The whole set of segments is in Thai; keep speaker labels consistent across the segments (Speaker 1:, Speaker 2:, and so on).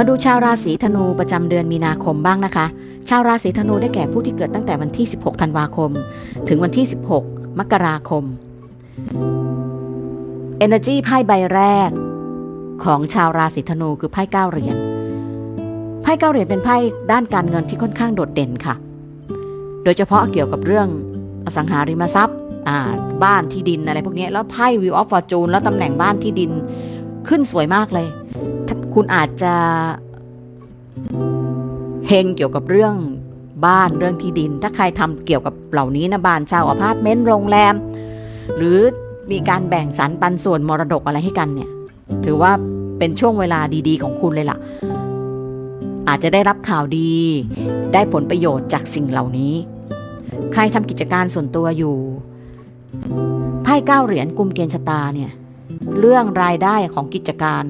Speaker 1: มาดูชาวราศีธนูประจำเดือนมีนาคมบ้างนะคะ ชาวราศีธนูได้แก่ผู้ที่เกิดตั้งแต่วันที่ 16 ธันวาคม ถึงวันที่ 16 มกราคม Energy ไพ่ใบแรก ของชาวราศีธนูคือไพ่เก้าเหรียญ ไพ่เก้าเหรียญเป็นไพ่ด้านการเงินที่ค่อนข้างโดดเด่นค่ะ โดยเฉพาะเกี่ยวกับเรื่องอสังหาริมทรัพย์บ้านที่ดินอะไรพวกนี้แล้วไพ่ View of Fortune แล้วตำแหน่งบ้านที่ดินขึ้นสวยมากเลย คุณอาจจะเฮงเกี่ยวกับเรื่องบ้านเรื่องที่ดิน ถ้าใครทำเกี่ยวกับเหล่านี้นะบ้านเช่าอพาร์ตเมนต์โรงแรม หรือมีการแบ่งสรรปันส่วนมรดกอะไรให้กันเนี่ย ถือว่าเป็นช่วงเวลาดีๆ ของคุณเลยล่ะ อาจจะได้รับข่าวดี ได้ผลประโยชน์จากสิ่งเหล่านี้ ใครทำกิจการส่วนตัวอยู่ไพ่เก้าเหรียญกลุ่มเกณฑ์ชะตาเนี่ย เรื่องรายได้ของกิจการ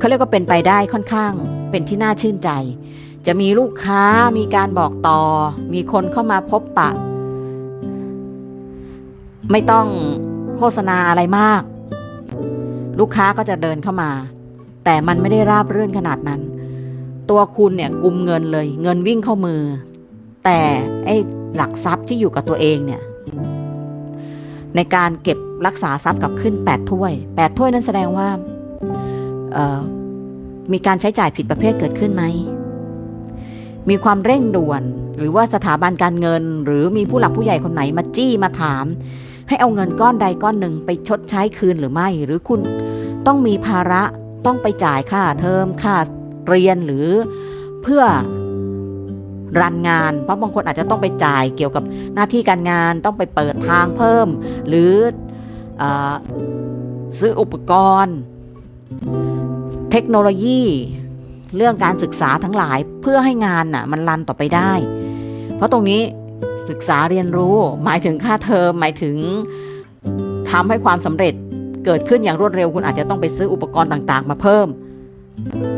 Speaker 1: เขาเรียกว่าเป็นไปได้ค่อนข้างเป็นที่น่าชื่นใจ จะมีลูกค้ามีการบอกต่อ มีคนเข้ามาพบปะ ไม่ต้องโฆษณาอะไรมาก ลูกค้าก็จะเดินเข้ามา แต่มันไม่ได้ราบรื่นขนาดนั้น ตัวคุณเนี่ยกุมเงินเลย เงินวิ่งเข้ามือ แต่ไอ้หลักทรัพย์ที่อยู่กับตัวเองเนี่ยในการเก็บรักษาทรัพย์กับขึ้น 8 ถ้วย 8 ถ้วยนั้นแสดงว่า มีการใช้จ่ายผิดประเภทเกิดขึ้นไหม มีความเร่งด่วน หรือว่าสถาบันการเงิน หรือมีผู้หลักผู้ใหญ่คนไหนมาจี้มาถาม ให้เอาเงินก้อนใดก้อนหนึ่งไปชดใช้คืนหรือไม่ หรือคุณต้องมีภาระต้องไปจ่ายค่าเทอมค่าเรียนหรือเพื่อรันงาน เพราะบางคนอาจจะต้องไปจ่ายเกี่ยวกับหน้าที่การงานต้องไปเปิดทางเพิ่ม หรืออซื้ออุปกรณ์ เทคโนโลยี เรื่องการศึกษาทั้งหลายเพื่อให้งานน่ะมันรันต่อไปได้ เพราะตรงนี้ศึกษาเรียนรู้หมายถึงค่าเทอมหมายถึงทำให้ความสำเร็จเกิดขึ้นอย่างรวดเร็วคุณอาจจะต้องไปซื้ออุปกรณ์ต่างๆ มาเพิ่ม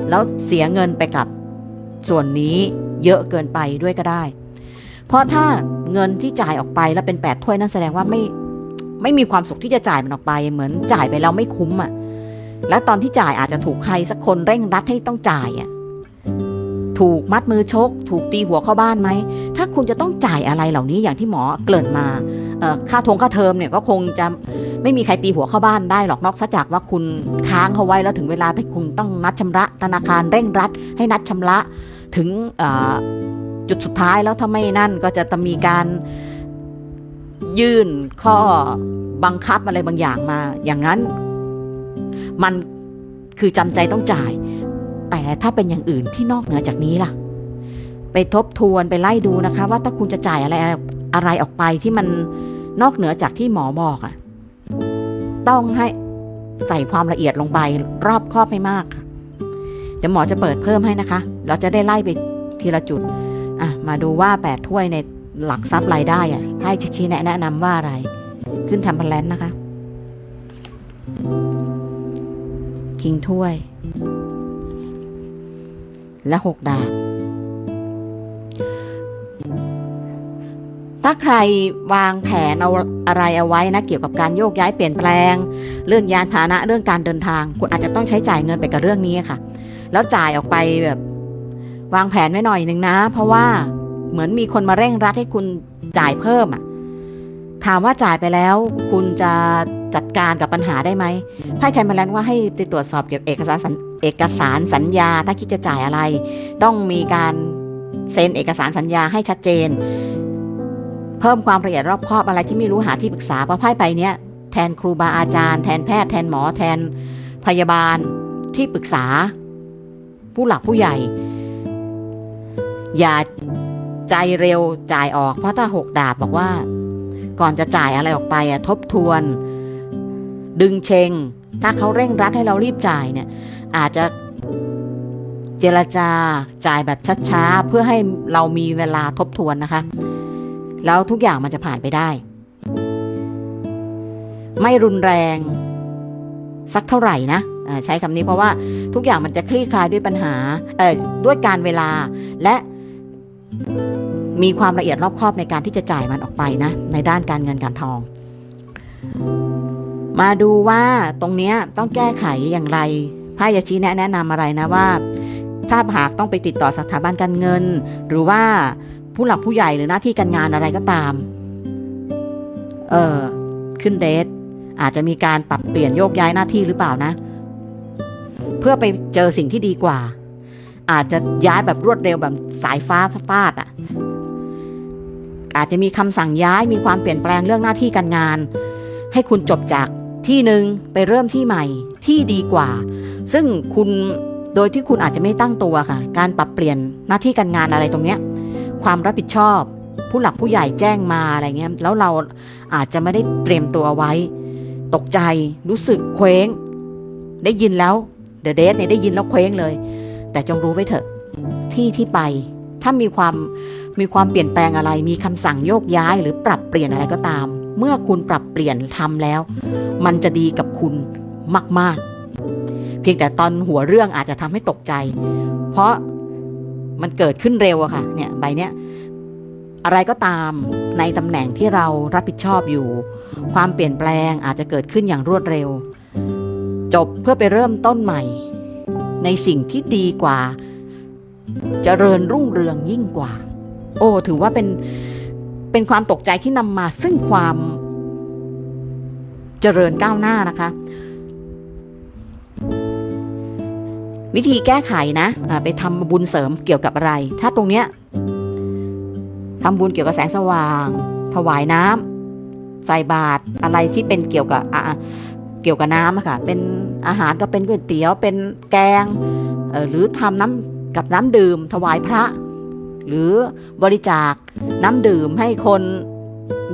Speaker 1: แล้วเสียเงินไปกับส่วนนี้เยอะเกินไปด้วยก็ได้ เพราะถ้าเงินที่จ่ายออกไปแล้วเป็นแปดถ้วยนั่นแสดงว่าไม่ไม่มีความสุขที่จะจ่ายมันออกไป เหมือนจ่ายไปแล้วไม่คุ้มอะ และตอนที่จ่ายอาจจะถูกใครสักคนเร่งรัดให้ต้องจ่ายอะถูกมัดมือชก ถูกตีหัวเข้าบ้านไหม ถ้าคุณจะต้องจ่ายอะไรเหล่านี้อย่างที่หมอเกริ่นมาค่าทงค่าเทอมเนี่ยก็คงจะไม่มีใครตีหัวเข้าบ้านได้หรอกนอกจากว่าคุณค้างเขาไว้แล้วถึงเวลาที่คุณต้องนัดชำระธนาคารเร่งรัด ให้นัดชำระถึงจุดสุดท้ายแล้วถ้าไม่นั่นก็จะต้องมีการยื่นข้อบังคับอะไรบางอย่างมา อย่างนั้น มันคือจำใจต้องจ่าย แต่ถ้าเป็นอย่างอื่นที่นอกเหนือจากนี้ล่ะ ไปทบทวนไปไล่ดูนะคะ ว่าถ้าคุณจะจ่ายอะไรอะไรออกไปที่มันนอกเหนือจากที่หมอบอกอะ่ะ ต้องให้ใส่ความละเอียดลงไปรอบครอบให้มาก เดี๋ยวหมอจะเปิดเพิ่มให้นะคะ เราจะได้ไล่ไปทีละจุด อะ มาดูว่าแปดถ้วยในหลักทรัพย์รายได้อะ่ะ ให้ชี้แนะแนะนำว่าอะไร ขึ้นทำพันแลนนะคะ คิงถ้วย และหกดาบ ถ้าใครวางแผนเอาอะไรเอาไว้นะเกี่ยวกับการโยกย้ายเปลี่ยนแปลง เรื่องยานพาหนะเรื่องการเดินทาง คุณอาจจะต้องใช้จ่ายเงินไปกับเรื่องนี้ค่ะ แล้วจ่ายออกไปแบบวางแผนไว้หน่อยหนึ่งนะ เพราะว่าเหมือนมีคนมาเร่งรัดให้คุณจ่ายเพิ่มอะถามว่าจ่ายไปแล้ว คุณจะ จัดการกับปัญหาได้ไหมไพ่ไทยมาแล้วว่าให้ไปตรวจสอบเกี่ยวกับเอกสารสัญเอกสารสัญญา ถ้าคิดจะจ่ายอะไร ต้องมีการเซ็นเอกสารสัญญาให้ชัดเจน เพิ่มความละเอียดรอบคอบอะไรที่ไม่รู้หาที่ปรึกษาเพราะไพ่ใบเนี้ยแทนครูบาอาจารย์ แทนแพทย์ แทนหมอแทนพยาบาลที่ปรึกษา ผู้หลักผู้ใหญ่ อย่าใจเร็วจ่ายออกเพราะถ้าหกดาบบอกว่า ก่อนจะจ่ายอะไรออกไปอะทบทวน ดึงเชง ถ้าเขาเร่งรัดให้เรารีบจ่ายเนี่ย อาจจะเจรจาจ่ายแบบช้าๆ เพื่อให้เรามีเวลาทบทวนนะคะ แล้วทุกอย่างมันจะผ่านไปได้ ไม่รุนแรงสักเท่าไหร่นะใช้คำนี้เพราะว่าทุกอย่างมันจะคลี่คลายด้วยปัญหาเอ่อด้วยการเวลาและมีความละเอียดรอบคอบในการที่จะจ่ายมันออกไปนะ ในด้านการเงินการทอง มาดูว่าตรงเนี้ยต้องแก้ไขอย่างไรไพ่พ่จะชี้แนะแนะนำอะไรนะว่า ถ้าหากต้องไปติดต่อสถาบันการเงิน หรือว่าผู้หลักผู้ใหญ่หรือหน้าที่การงานอะไรก็ตาม เออขึ้นเดทอาจจะมีการปรับเปลี่ยนโยกย้ายหน้าที่หรือเปล่านะ เพื่อไปเจอสิ่งที่ดีกว่า อาจจะย้ายแบบรวดเร็วแบบสายฟ้าฟาดอะ อาจจะมีคำสั่งย้ายมีความเปลี่ยนแปลงเรื่องหน้าที่การงาน ให้คุณจบจาก ที่หนึ่งไปเริ่มที่ใหม่ที่ดีกว่า ซึ่งคุณโดยที่คุณอาจจะไม่ตั้งตัวค่ะ การปรับเปลี่ยนหน้าที่การงานอะไรตรงเนี้ยความรับผิดชอบ ผู้หลักผู้ใหญ่แจ้งมาอะไรเงี้ยแล้วเราอาจจะไม่ได้เตรียมตัวไว้ ตกใจรู้สึกเคว้ง ได้ยินแล้วเดอะเดทเนี่ยได้ยินแล้วเคว้งเลย แต่จงรู้ไว้เถอะที่ที่ไป ถ้ามีความมีความเปลี่ยนแปลงอะไร มีคำสั่งโยกย้ายหรือปรับเปลี่ยนอะไรก็ตาม เมื่อคุณปรับเปลี่ยนทำแล้ว มันจะดีกับคุณมาก ๆ เพียงแต่ตอนหัวเรื่องอาจจะทำให้ตกใจ เพราะมันเกิดขึ้นเร็วอะค่ะ เนี่ยใบเนี้ยอะไรก็ตามในตำแหน่งที่เรารับผิดชอบอยู่ ความเปลี่ยนแปลงอาจจะเกิดขึ้นอย่างรวดเร็ว จบเพื่อไปเริ่มต้นใหม่ ในสิ่งที่ดีกว่าเจริญรุ่งเรืองยิ่งกว่า โอ้ ถือว่าเป็นเป็นความตกใจที่นำมาซึ่งความ เจริญก้าวหน้านะคะ วิธีแก้ไขนะะไปทำบุญเสริมเกี่ยวกับอะไร ถ้าตรงเนี้ยทำบุญเกี่ยวกับแสงสว่าง ถวายน้ำใส่บาตรอะไรที่เป็นเกี่ยวกับเกี่ยวกับน้ำค่ะ เป็นอาหารก็เป็นก๋วยเตี๋ยว เป็นแกง หรือทำน้ำกับน้ำดื่ม ถวายพระ หรือบริจาคน้ำดื่มให้คน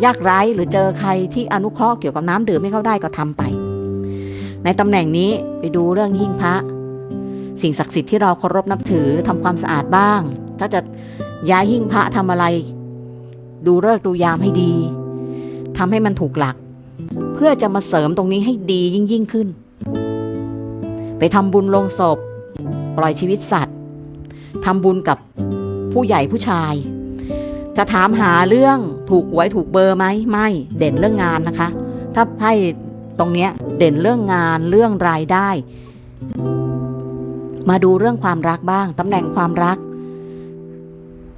Speaker 1: ยากไร้หรือเจอใครที่อนุเคราะห์เกี่ยวกับน้ำดื่มให้เขาได้ก็ทำไป ในตำแหน่งนี้ไปดูเรื่องหิ้งพระ สิ่งศักดิ์สิทธิ์ที่เราเคารพนับถือทำความสะอาดบ้าง ถ้าจะย้ายหิ้งพระทำอะไร ดูเลิกดูยามให้ดีทำให้มันถูกหลัก เพื่อจะมาเสริมตรงนี้ให้ดียิ่งยิ่งขึ้น ไปทำบุญลงศพ ปล่อยชีวิตสัตว์ทำบุญกับผู้ใหญ่ผู้ชาย จะถามหาเรื่องถูกหวยถูกเบอร์ไหมไม่ เด่นเรื่องงานนะคะ ถ้าไพ่ตรงเนี้ยเด่นเรื่องงานเรื่องรายได้ มาดูเรื่องความรักบ้างตำแหน่งความรัก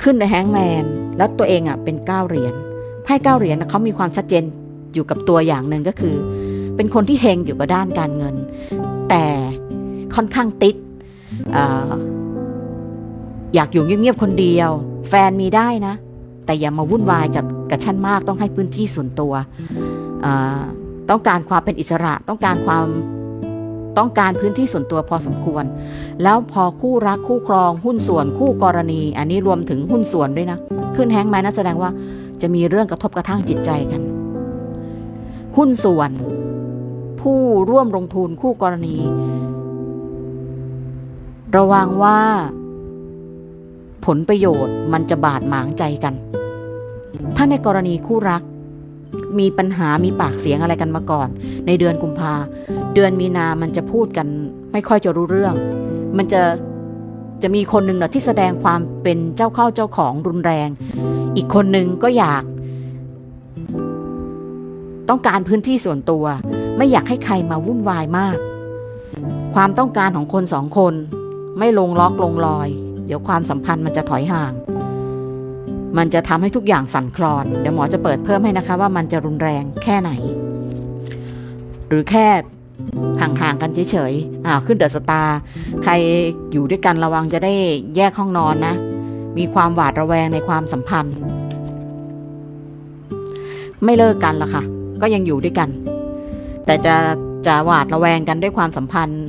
Speaker 1: ขึ้นในแฮงแมนแล้วตัวเองอะเป็นเก้าเหรียญไพ่เก้าเหรียญนะเขามีความชัดเจนอยู่กับตัวอย่างหนึ่งก็คือ เป็นคนที่เฮงอยู่กับด้านการเงิน แต่ค่อนข้างติดออยากอยู่เงียบๆคนเดียว แฟนมีได้นะ แต่อย่ามาวุ่นวายกับกับฉันมากต้องให้พื้นที่ส่วนตัวต้องการความเป็นอิสระต้องการความต้องการพื้นที่ส่วนตัวพอสมควร แล้วพอคู่รักคู่ครองหุ้นส่วนคู่กรณี อันนี้รวมถึงหุ้นส่วนด้วยนะ ขึ้นแฮงก์แมนนั่นแสดงว่าจะมีเรื่องกระทบกระทั่งจิตใจกัน หุ้นส่วน ผู้ร่วมลงทุนคู่กรณี ระวังว่า ผลประโยชน์มันจะบาดหมางใจกัน ถ้าในกรณีคู่รัก มีปัญหามีปากเสียงอะไรกันมาก่อน ในเดือนกุมภาเดือนมีนามันจะพูดกัน ไม่ค่อยจะรู้เรื่อง มันจะจะมีคนหนึ่งเนะที่แสดงความเป็นเจ้าเข้าเจ้าของรุนแรง อีกคนหนึ่งก็อยาก ต้องการพื้นที่ส่วนตัว ไม่อยากให้ใครมาวุ่นวายมาก ความต้องการของคนสองคน ไม่ลงล็อกลงรอย เดี๋ยวความสัมพันธ์มันจะถอยห่าง มันจะทำให้ทุกอย่างสั่นคลอน เดี๋ยวหมอจะเปิดเพิ่มให้นะคะว่ามันจะรุนแรงแค่ไหน หรือแค่ห่างๆกันเฉยๆอ่าขึ้นเดอะสตาร์ใครอยู่ด้วยกันระวังจะได้แยกห้องนอนนะ มีความหวาดระแวงในความสัมพันธ์ ไม่เลิกกันละค่ะ ก็ยังอยู่ด้วยกัน แต่จะจะหวาดระแวงกันด้วยความสัมพันธ์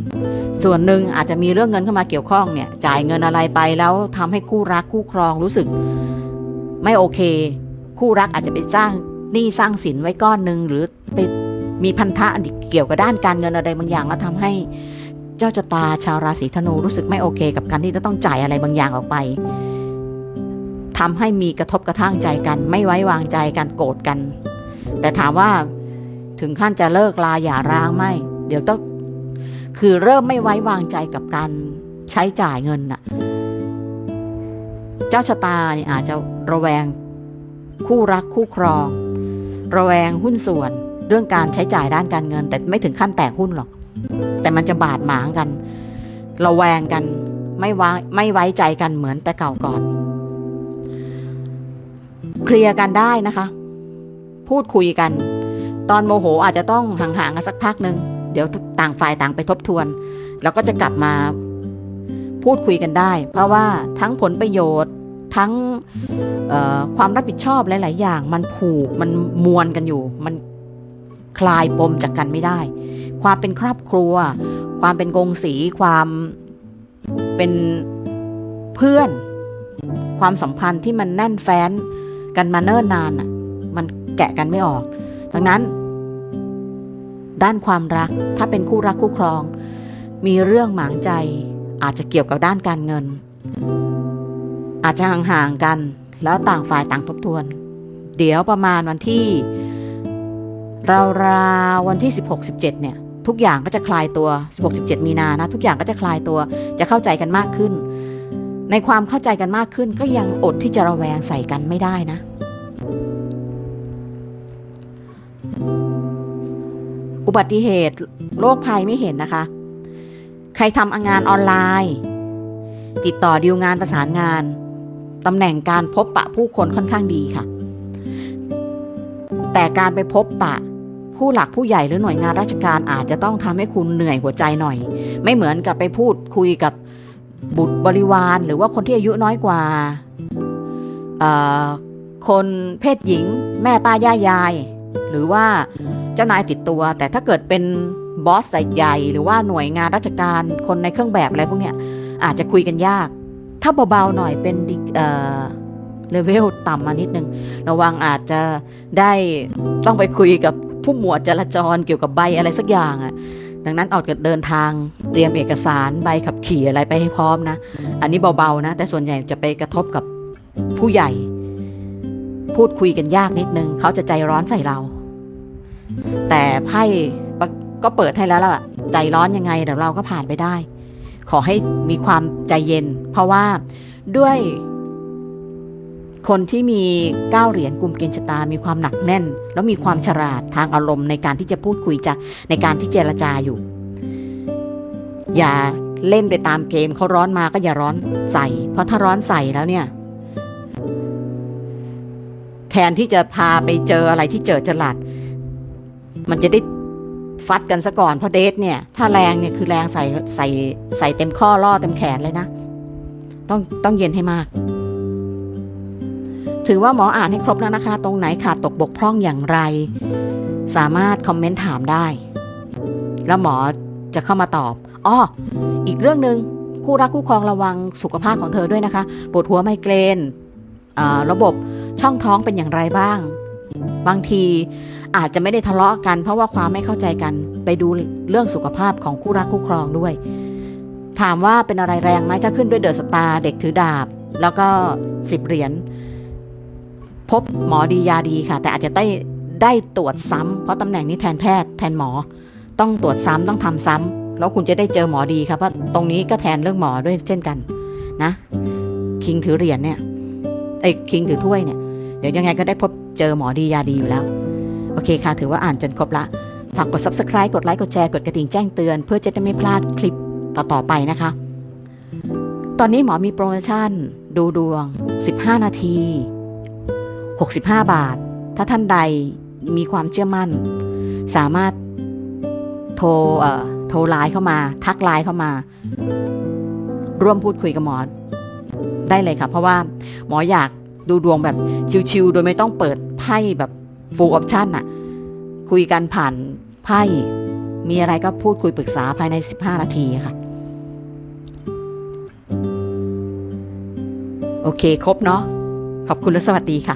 Speaker 1: ส่วนหนึ่งอาจจะมีเรื่องเงินเข้ามาเกี่ยวข้องเนี่ย จ่ายเงินอะไรไปแล้วทำให้คู่รักคู่ครองรู้สึก ไม่โอเค คู่รักอาจจะไปสร้างหนี้สร้างสินไว้ก้อนหนึ่งหรือไปมีพันธะเกี่ยวกับด้านการเงินอะไรบางอย่างแล้วทำให้เจ้าชะตาชาวราศีธนูรู้สึกไม่โอเค กับการที่จะต้องจ่ายอะไรบางอย่างออกไปทำให้มีกระทบกระทั่งใจกัน ไม่ไว้วางใจกันโกรธกัน แต่ถามว่าถึงขั้นจะเลิกลาอย่าร้างไม่เดี๋ยวต้องคือเริ่มไม่ไว้วางใจกับการใช้จ่ายเงินน่ะ เจ้าชะตาเนี่ยอาจจะระแวงคู่รักคู่ครอง ระแวงหุ้นส่วนเรื่องการใช้จ่ายด้านการเงิน แต่ไม่ถึงขั้นแตกหุ้นหรอก แต่มันจะบาดหมางกัน ระแวงกันไม่ไว้ไม่ไว้ใจกันเหมือนแต่เก่าก่อน เคลียร์กันได้นะคะ พูดคุยกัน ตอนโมโหอาจจะต้องห่างๆกันสักพักหนึ่งเดี๋ยวต่างฝ่ายต่างไปทบทวน แล้วก็จะกลับมาพูดคุยกันได้ เพราะว่าทั้งผลประโยชน์ ทั้งความรับผิดชอบหลาย ๆ อย่าง มันผูกมันมวนกันอยู่ มันคลายปมจากกันไม่ได้ ความเป็นครอบครัว ความเป็นกงสี ความเป็นเพื่อน ความสัมพันธ์ที่มันแน่นแฟ้นกันมาเนิ่นนานอะมันแกะกันไม่ออก ดังนั้น ด้านความรักถ้าเป็นคู่รักคู่ครอง มีเรื่องหมางใจอาจจะเกี่ยวกับด้านการเงิน อาจจะห่างๆกัน แล้วต่างฝ่ายต่างทบทวน เดี๋ยวประมาณวันที่ราวๆวันที่ 16-17 เนี่ย ทุกอย่างก็จะคลายตัว 16-17 มีนานะ ทุกอย่างก็จะคลายตัว จะเข้าใจกันมากขึ้น ในความเข้าใจกันมากขึ้น ก็ยังอดที่จะระแวงใส่กันไม่ได้นะ อุบัติเหตุโรคภัยไม่เห็นนะคะ ใครทำงานออนไลน์ ติดต่อดีลงานประสานงาน ตำแหน่งการพบปะผู้คนค่อนข้างดีค่ะ แต่การไปพบปะผู้หลักผู้ใหญ่หรือหน่วยงานราชการอาจจะต้องทำให้คุณเหนื่อยหัวใจหน่อย ไม่เหมือนกับไปพูดคุยกับบุตรบริวาร หรือว่าคนที่อายุน้อยกว่าคนเพศหญิง แม่ป้าย่ายาย หรือว่าเจ้านายติดตัว แต่ถ้าเกิดเป็นบอสใหญ่หรือว่าหน่วยงานราชการคนในเครื่องแบบอะไรพวกเนี้ยอาจจะคุยกันยาก ถ้าเบาๆหน่อยเป็นเอ่อเลเวลต่ำมานิดนึง ระวังอาจจะได้ต้องไปคุยกับผู้หมวดจราจรเกี่ยวกับใบอะไรสักอย่างอะ่ะดังนั้นออกเดินทางเตรียมเอกสารใบขับขี่อะไรไปให้พร้อมนะ อันนี้เบาๆนะ แต่ส่วนใหญ่จะไปกระทบกับผู้ใหญ่ พูดคุยกันยากนิดนึง เขาจะใจร้อนใส่เรา แต่ไพ่ก็เปิดให้แล้วล่ะ ใจร้อนยังไงเดี๋ยวเราก็ผ่านไปได้ ขอให้มีความใจเย็น เพราะว่าด้วยคนที่มีก้าเหรียญกลุ่มเกณฑ์ชะตา มีความหนักแน่น แล้วมีความฉลาดทางอารมณ์ในการที่จะพูดคุยจะในการที่เจรจาอยู่ อย่าเล่นไปตามเกมเขาร้อนมาก็อย่าร้อนใส่ เพราะถ้าร้อนใส่แล้วเนี่ยแทนที่จะพาไปเจออะไรที่เจอจลัด มันจะได้ ฟัดกันซะก่อนเพราะเดทเนี่ย ถ้าแรงเนี่ยคือแรงใส่ใส่ใส่เต็มข้อล่อเต็มแขนเลยนะ ต้องต้องเย็นให้มาก ถือว่าหมออ่านให้ครบแล้วนะคะ ตรงไหนขาดตกบกพร่องอย่างไร สามารถคอมเมนต์ถามได้ แล้วหมอจะเข้ามาตอบอ้ออีกเรื่องหนึ่งคู่รักคู่ครองระวังสุขภาพของเธอด้วยนะคะปวดหัวไมเกรนอ่าระบบช่องท้องเป็นอย่างไรบ้าง บางที อาจจะไม่ได้ทะเลาะกัน เพราะว่าความไม่เข้าใจกันไปดูเรื่องสุขภาพของคู่รักคู่ครองด้วย ถามว่าเป็นอะไรแรงไหมถ้าขึ้นด้วยเดอะสตาร์เด็กถือดาบ แล้วก็สิบเหรียญพบหมอดียาดีค่ะ แต่อาจจะได้ได้ตรวจซ้ำเพราะตำแหน่งนี้แทนแพทย์แทนหมอ ต้องตรวจซ้ำต้องทำซ้ำแล้วคุณจะได้เจอหมอดีค่ะเพราะตรงนี้ก็แทนเรื่องหมอด้วยเช่นกันนะคิงถือเหรียญเนี่ยไอ้คิงถือถ้วยเนี่ยเดี๋ยวยังไงก็ได้พบเจอหมอดียาดีอยู่แล้ว โอเคค่ะ ถือว่าอ่านจนครบละ ฝากกด subscribe กดไลค์กดแชร์กดกระดิ่งแจ้งเตือน เพื่อจะได้ไม่พลาดคลิปต่อ ๆ ไปนะคะ ตอนนี้หมอมีโปรโมชั่น ดูดวง 15 นาที 65 บาท ถ้าท่านใดมีความเชื่อมั่น สามารถโทรเอ่อโทรไลน์เข้ามา ทักไลน์เข้ามา ร่วมพูดคุยกับหมอได้เลยค่ะ เพราะว่าหมออยากดูดวงแบบชิวๆโดยไม่ต้องเปิดไพ่แบบ full option น่ะ คุยกันผ่านไพ่มีอะไรก็พูดคุยปรึกษาภายใน 15 นาทีค่ะ โอเค ครบเนาะขอบคุณและสวัสดีค่ะ